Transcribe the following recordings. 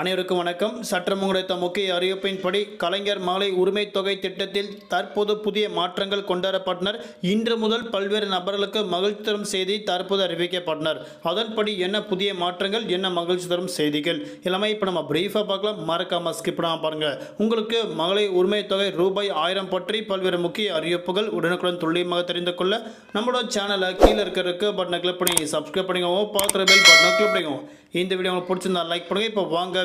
அனைவருக்கும் வணக்கம். சற்றம் கிடைத்த முக்கிய அறிவிப்பின்படி கலைஞர் மாலை உரிமை தொகை திட்டத்தில் தற்போது புதிய மாற்றங்கள் கொண்டுவரப்பட்டனர் இன்று முதல் பல்வேறு நபர்களுக்கு மகிழ்ச்சி தரும் செய்தி தற்போது அறிவிக்கப்பட்டனர். அதன்படி என்ன புதிய மாற்றங்கள் என்ன மகிழ்ச்சி தரும் செய்திகள் எல்லாமே இப்போ நம்ம பிரீஃபாக பார்க்கலாம். மறக்காம ஸ்கிப் பண்ணாமல் பாருங்கள் உங்களுக்கு மகளிர் உரிமை தொகை ரூபாய் ஆயிரம் பற்றி பல்வேறு முக்கிய அறிவிப்புகள் உடனுக்குடன் துல்லியமாக தெரிந்து கொள்ள நம்மளோட சேனலை கீழே இருக்கிற பட்டனை கிளிக் பண்ணி சப்ஸ்கிரைப் பண்ணிக்கோங்க. பார்க்குற பெல் பட்டனை கிளிக் பண்ணிக்கோங்க. இந்த வீடியோ உங்களுக்கு பிடிச்சிருந்தா லைக் பண்ணுங்கள் இப்போ வாங்க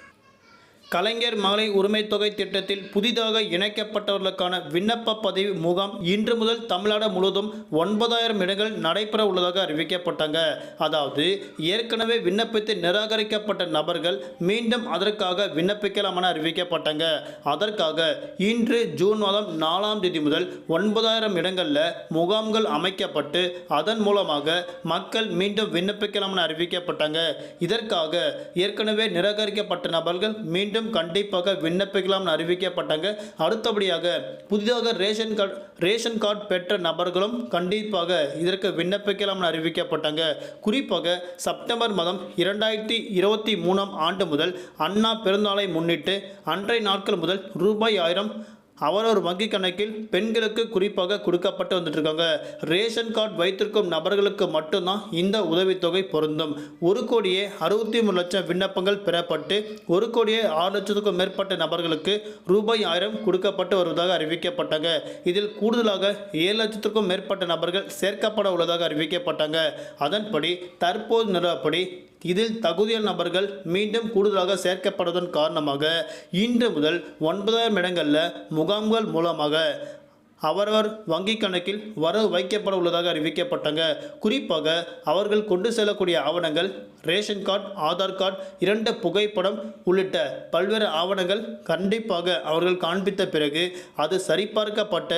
கலைஞர் மகளிர் உரிமை தொகை திட்டத்தில் புதிதாக இணைக்கப்பட்டவர்களுக்கான விண்ணப்ப பதிவு முகாம் இன்று முதல் தமிழ்நாடு முழுவதும் ஒன்பதாயிரம் இடங்கள் நடைபெற உள்ளதாக அறிவிக்கப்பட்டாங்க. அதாவது ஏற்கனவே விண்ணப்பித்து நிராகரிக்கப்பட்ட நபர்கள் மீண்டும் அதற்காக விண்ணப்பிக்கலாம் என அறிவிக்கப்பட்டாங்க. அதற்காக இன்று ஜூன் மாதம் நாலாம் தேதி முதல் ஒன்பதாயிரம் இடங்களில் முகாம்கள் அமைக்கப்பட்டு அதன் மூலமாக மக்கள் மீண்டும் விண்ணப்பிக்கலாம் என அறிவிக்கப்பட்டாங்க. இதற்காக ஏற்கனவே நிராகரிக்கப்பட்ட நபர்கள் மீண்டும் கண்டிப்பாக விண்ணப்பிக்கலாம்னு அறிவிக்கப்பட்டாங்க. அடுத்தபடியாக புதிதாக ரேஷன் கார்டு ரேஷன் கார்டு பெற்ற நபர்களும் கண்டிப்பாக இதற்கு விண்ணப்பிக்கலாம்னு அறிவிக்கப்பட்டாங்க. குறிப்பாக செப்டம்பர் மாதம் இரண்டாயிரத்தி இருபத்தி மூணாம் ஆண்டு முதல் அண்ணா பிறந்தநாளை முன்னிட்டு அன்றைய நாட்கள் முதல் ரூபாய் ஆயிரம் அவரவர் வங்கி கணக்கில் பெண்களுக்கு குறிப்பாக கொடுக்கப்பட்டு வந்துட்டுருக்காங்க. ரேஷன் கார்டு வைத்திருக்கும் நபர்களுக்கு மட்டும்தான் இந்த உதவித்தொகை பொருந்தும். ஒரு கோடியே அறுபத்தி மூணு லட்சம் விண்ணப்பங்கள் பெறப்பட்டு ஒரு கோடியே ஆறு லட்சத்துக்கும் மேற்பட்ட நபர்களுக்கு ரூபாய் ஆயிரம் கொடுக்கப்பட்டு வருவதாக அறிவிக்கப்பட்டாங்க. இதில் கூடுதலாக ஏழு லட்சத்துக்கும் மேற்பட்ட நபர்கள் சேர்க்கப்பட உள்ளதாக அறிவிக்கப்பட்டாங்க. அதன்படி தற்போது நிலவப்படி இதில் தகுதியான நபர்கள் மீண்டும் கூடுதலாக சேர்க்கப்படுவதன் காரணமாக இன்று முதல் ஒன்பதாயிரம் இடங்களில் முகாம்கள் மூலமாக அவரவர் வங்கி கணக்கில் வரவு வைக்கப்பட உள்ளதாக அறிவிக்கப்பட்டாங்க. குறிப்பாக அவர்கள் கொண்டு செல்லக்கூடிய ஆவணங்கள் ரேஷன் கார்டு ஆதார் கார்டு இரண்டு புகைப்படம் உள்ளிட்ட பல்வேறு ஆவணங்கள் கண்டிப்பாக அவர்கள் காண்பித்த பிறகு அது சரிபார்க்கப்பட்ட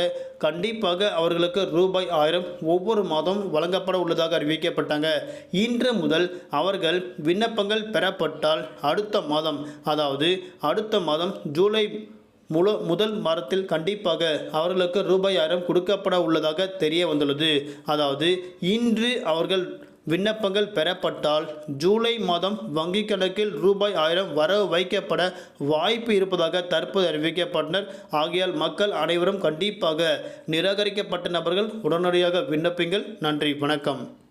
கண்டிப்பாக அவர்களுக்கு ரூபாய் ஆயிரம் ஒவ்வொரு மாதம் வழங்கப்பட உள்ளதாக அறிவிக்கப்பட்டாங்க. இன்று முதல் அவர்கள் விண்ணப்பங்கள் பெறப்பட்டால் அடுத்த மாதம் அதாவது அடுத்த மாதம் ஜூலை முழு முதல் மாதத்தில் கண்டிப்பாக அவர்களுக்கு ரூபாய் ஆயிரம் கொடுக்கப்பட உள்ளதாக தெரிய வந்துள்ளது. அதாவது இன்று அவர்கள் விண்ணப்பங்கள் பெறப்பட்டால் ஜூலை மாதம் வங்கிக் கணக்கில் ரூபாய் ஆயிரம் வரவு வைக்கப்பட வாய்ப்பு இருப்பதாக தற்போது அறிவிக்கப்பட்டனர். ஆகையால் மக்கள் அனைவரும் கண்டிப்பாக நிராகரிக்கப்பட்ட நபர்கள் உடனடியாக விண்ணப்பிங்கள். நன்றி வணக்கம்.